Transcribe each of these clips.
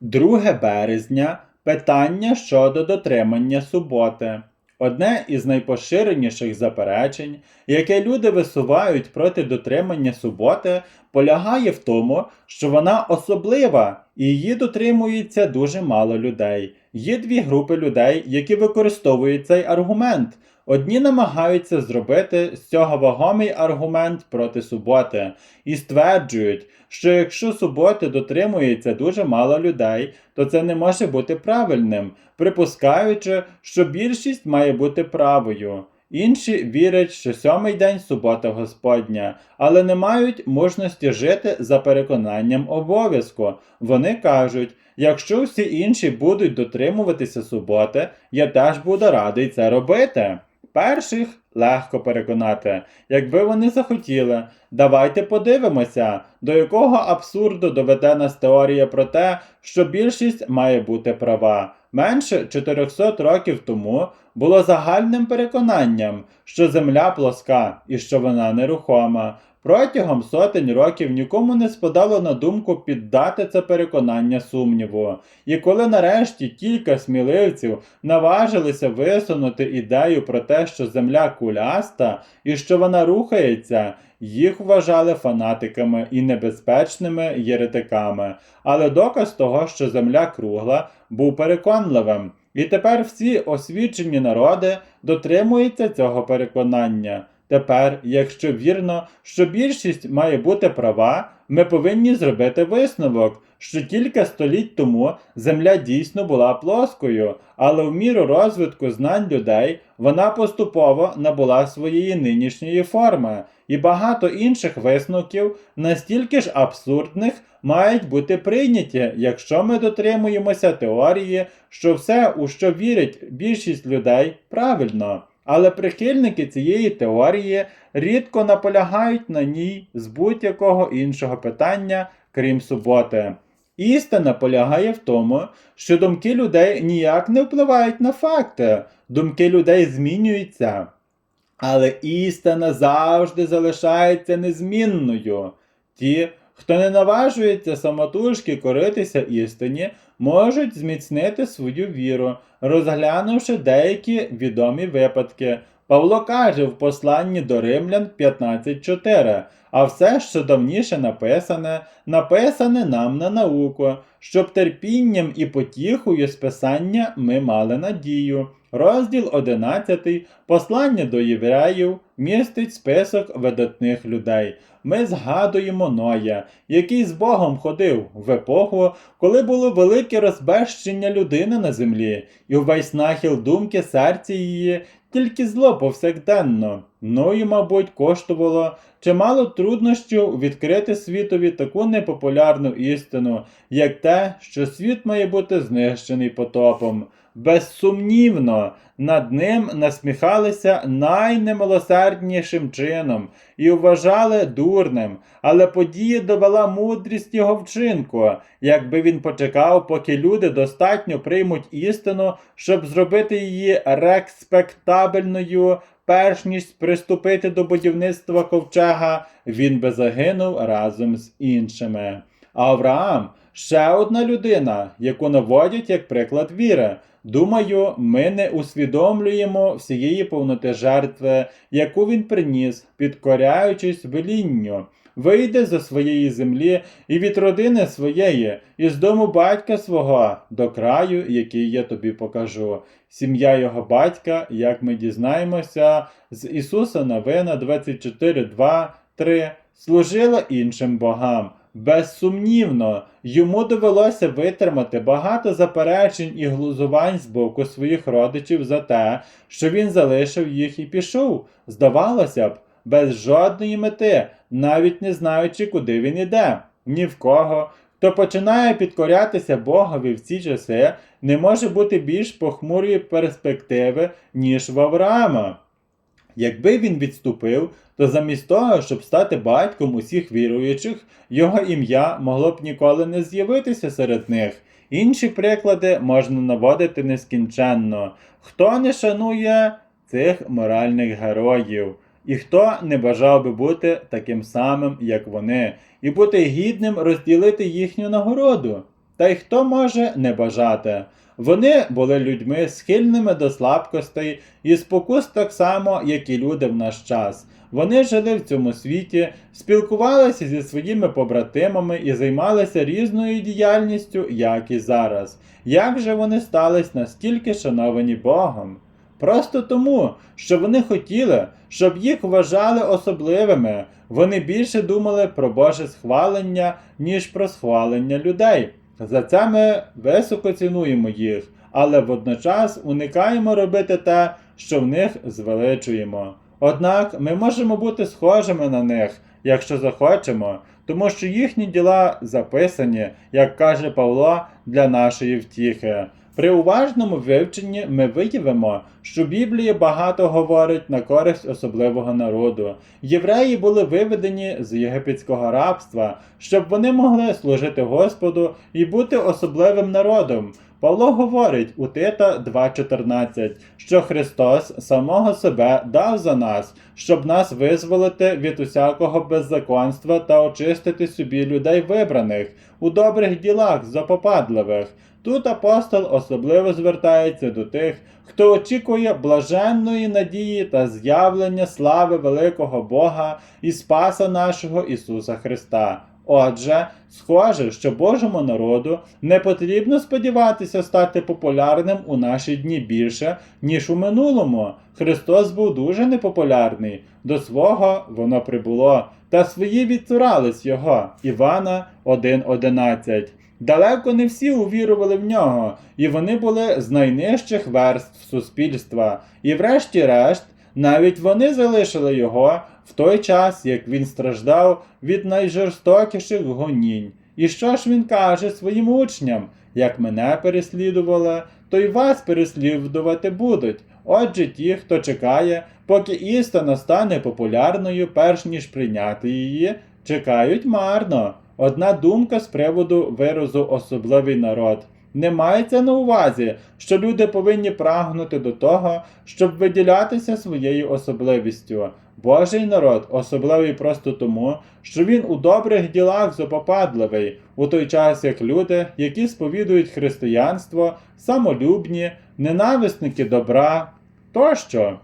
2 березня питання щодо дотримання суботи. Одне із найпоширеніших заперечень, яке люди висувають проти дотримання суботи, полягає в тому, що вона особлива і її дотримується дуже мало людей. Є дві групи людей, які використовують цей аргумент. Одні намагаються зробити з цього вагомий аргумент проти суботи і стверджують, що якщо суботи дотримується дуже мало людей, то це не може бути правильним, припускаючи, що більшість має бути правою. Інші вірять, що сьомий день субота Господня, але не мають мужності жити за переконанням обов'язку. Вони кажуть, якщо всі інші будуть дотримуватися суботи, я теж буду радий це робити. Перших легко переконати, якби вони захотіли. Давайте подивимося, до якого абсурду доведе нас теорія про те, що більшість має бути права. Менше 400 років тому було загальним переконанням, що земля плоска і що вона нерухома. Протягом сотень років нікому не спадало на думку піддати це переконання сумніву. І коли нарешті кілька сміливців наважилися висунути ідею про те, що земля куляста і що вона рухається, їх вважали фанатиками і небезпечними єретиками. Але доказ того, що земля кругла, був переконливим. І тепер всі освічені народи дотримуються цього переконання. Тепер, якщо вірно, що більшість має бути права, ми повинні зробити висновок, що кілька століть тому земля дійсно була плоскою, але в міру розвитку знань людей вона поступово набула своєї нинішньої форми, і багато інших висновків, настільки ж абсурдних, мають бути прийняті, якщо ми дотримуємося теорії, що все, у що вірить більшість людей, правильно. Але прихильники цієї теорії рідко наполягають на ній з будь-якого іншого питання, крім суботи. Істина полягає в тому, що думки людей ніяк не впливають на факти, думки людей змінюються. Але істина завжди залишається незмінною. Ті, хто не наважується самотужки коритися істині, можуть зміцнити свою віру, розглянувши деякі відомі випадки. Павло каже в посланні до Римлян 15.4, а все, що давніше написане, написане нам на науку, щоб терпінням і потіхою з писання ми мали надію. Розділ 11, послання до євреїв, містить список видатних людей. Ми згадуємо Ноя, який з Богом ходив в епоху, коли було велике розбещення людини на землі, і увесь нахил думки серця її тільки зло повсякденно. Ною, мабуть, коштувало чимало труднощів відкрити світові таку непопулярну істину, як те, що світ має бути знищений потопом. Безсумнівно, над ним насміхалися найнемилосерднішим чином і вважали дурним, але подія довела мудрість його вчинку, якби він почекав, поки люди достатньо приймуть істину, щоб зробити її респектабельною, перш ніж приступити до будівництва ковчега, він би загинув разом з іншими. Авраам ще одна людина, яку наводять як приклад віри. Думаю, ми не усвідомлюємо всієї повноти жертви, яку він приніс, підкоряючись велінню. Вийде зі своєї землі і від родини своєї, і з дому батька свого, до краю, який я тобі покажу. Сім'я його батька, як ми дізнаємося, з Ісуса Новина 24, 2, 3, служила іншим богам. Безсумнівно, йому довелося витримати багато заперечень і глузувань з боку своїх родичів за те, що він залишив їх і пішов, здавалося б, без жодної мети, навіть не знаючи, куди він іде. Ні в кого. Хто починає підкорятися Богові в ці часи, не може бути більш похмурої перспективи, ніж в Авраама. Якби він відступив, то замість того, щоб стати батьком усіх віруючих, його ім'я могло б ніколи не з'явитися серед них. Інші приклади можна наводити нескінченно. Хто не шанує цих моральних героїв? І хто не бажав би бути таким самим, як вони, і бути гідним розділити їхню нагороду? Та й хто може не бажати? Вони були людьми схильними до слабкостей і спокус так само, як і люди в наш час. Вони жили в цьому світі, спілкувалися зі своїми побратимами і займалися різною діяльністю, як і зараз. Як же вони стались настільки шановані Богом? Просто тому, що вони хотіли, щоб їх вважали особливими. Вони більше думали про Боже схвалення, ніж про схвалення людей. За це ми високо цінуємо їх, але водночас уникаємо робити те, що в них звеличуємо. Однак ми можемо бути схожими на них, якщо захочемо, тому що їхні діла записані, як каже Павло, для нашої втіхи. При уважному вивченні ми виявимо, що Біблія багато говорить на користь особливого народу. Євреї були виведені з єгипетського рабства, щоб вони могли служити Господу і бути особливим народом. Павло говорить у Тита 2.14, що Христос самого себе дав за нас, щоб нас визволити від усякого беззаконства та очистити собі людей вибраних у добрих ділах запопадливих. Тут апостол особливо звертається до тих, хто очікує блаженної надії та з'явлення слави великого Бога і Спаса нашого Ісуса Христа. Отже, схоже, що Божому народу не потрібно сподіватися стати популярним у наші дні більше, ніж у минулому. Христос був дуже непопулярний, до свого воно прибуло, та свої відцурались його. Івана 1.11. Далеко не всі увірували в нього, і вони були з найнижчих верств суспільства. І врешті-решт, навіть вони залишили його в той час, як він страждав від найжорстокіших гонінь. І що ж він каже своїм учням? Як мене переслідували, то й вас переслідувати будуть. Отже, ті, хто чекає, поки істина стане популярною, перш ніж прийняти її, чекають марно. Одна думка з приводу виразу особливий народ. Не мається на увазі, що люди повинні прагнути до того, щоб виділятися своєю особливістю. Божий народ особливий просто тому, що він у добрих ділах запопадливий, у той час як люди, які сповідують християнство, самолюбні, ненависники добра тощо.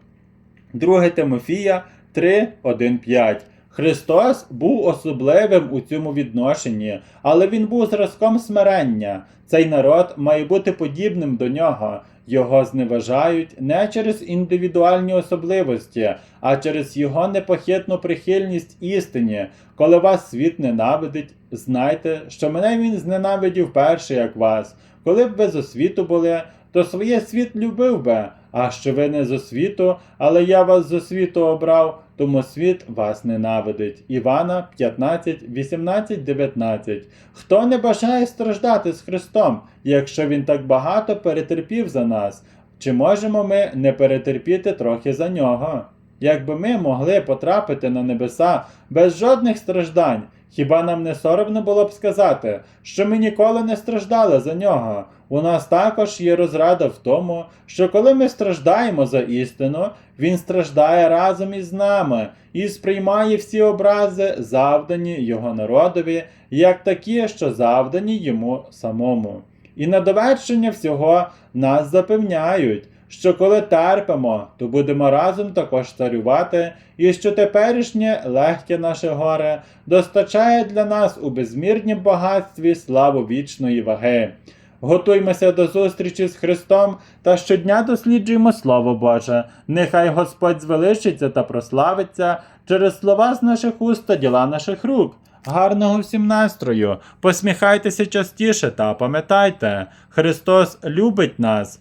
2 Тимофія 3.1.5 Христос був особливим у цьому відношенні, але він був зразком смирення. Цей народ має бути подібним до нього. Його зневажають не через індивідуальні особливості, а через його непохитну прихильність істині. Коли вас світ ненавидить, знайте, що мене він зненавидів перше, як вас. Коли б ви з освіту були, то своє світ любив би. А що ви не з освіту, але я вас з освіту обрав, тому світ вас ненавидить. Івана 15, 18, 19. Хто не бажає страждати з Христом, якщо Він так багато перетерпів за нас? Чи можемо ми не перетерпіти трохи за нього? Якби ми могли потрапити на небеса без жодних страждань, хіба нам не соромно було б сказати, що ми ніколи не страждали за нього? У нас також є розрада в тому, що коли ми страждаємо за істину, він страждає разом із нами і сприймає всі образи, завдані його народові, як такі, що завдані йому самому. І на довершення всього нас запевняють, що коли терпимо, то будемо разом також царювати, і що теперішнє легке наше горе достачає для нас у безмірнім багатстві славу вічної ваги. Готуймося до зустрічі з Христом та щодня досліджуємо Слово Боже. Нехай Господь звеличиться та прославиться через слова з наших уст та діла наших рук. Гарного всім настрою! Посміхайтеся частіше та пам'ятайте, Христос любить нас.